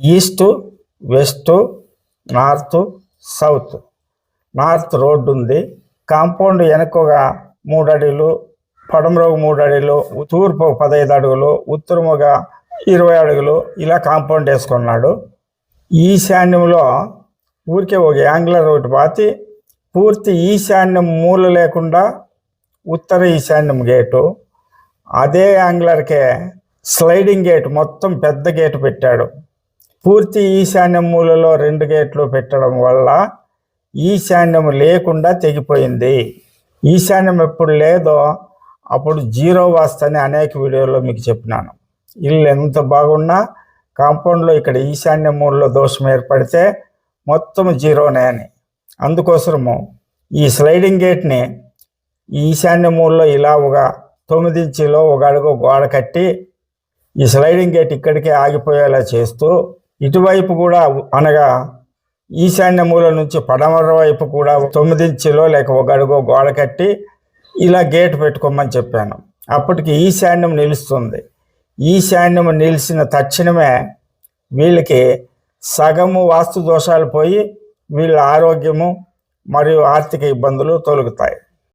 East west north south. North road ఉంది compound వెనకగా మూడు అడుగులు పడమరకు మూడు అడుగులు తూర్పు పదహైదు అడుగులు ఉత్తరముగా ఇరవై అడుగులు ఇలా కాంపౌండ్ వేసుకున్నాడు. ఈశాన్యంలో ఊరికే ఒక యాంగ్లర్ ఒకటి పాతి పూర్తి ఈశాన్యం మూల లేకుండా ఉత్తర ఈశాన్యం గేటు. అదే యాంగ్లర్కే స్లైడింగ్ గేట్ మొత్తం పెద్ద గేటు పెట్టాడు. పూర్తి ఈశాన్య మూలలో రెండు గేట్లు పెట్టడం వల్ల ఈశాన్యం లేకుండా తెగిపోయింది. ఈశాన్యం ఎప్పుడు లేదో అప్పుడు జీరో వాస్తని అనేక వీడియోలో మీకు చెప్పినాను. ఇల్లు ఎంత బాగున్నా కాంపౌండ్లో ఇక్కడ ఈశాన్య మూలలో దోషం ఏర్పడితే మొత్తం జీరోనే అని. అందుకోసము ఈ స్లైడింగ్ గేట్ని ఈశాన్య మూలలో ఇలా ఒక తొమ్మిదించిలో ఒక అడుగు గోడ కట్టి ఈ స్లైడింగ్ గేట్ ఇక్కడికే ఆగిపోయేలా చేస్తూ ఇటువైపు కూడా అనగా ఈశాన్య మూల నుంచి పడమర వైపు కూడా తొమ్మిది ఇంచులో లేక ఒక అడుగు గోడ కట్టి ఇలా గేట్ పెట్టుకోమని చెప్పాను. అప్పటికి ఈశాన్యం నిలుస్తుంది. ఈశాన్యం నిలిచిన తక్షణమే వీళ్ళకి సగము వాస్తు దోషాలు పోయి వీళ్ళ ఆరోగ్యము మరియు ఆర్థిక ఇబ్బందులు తొలగుతాయి.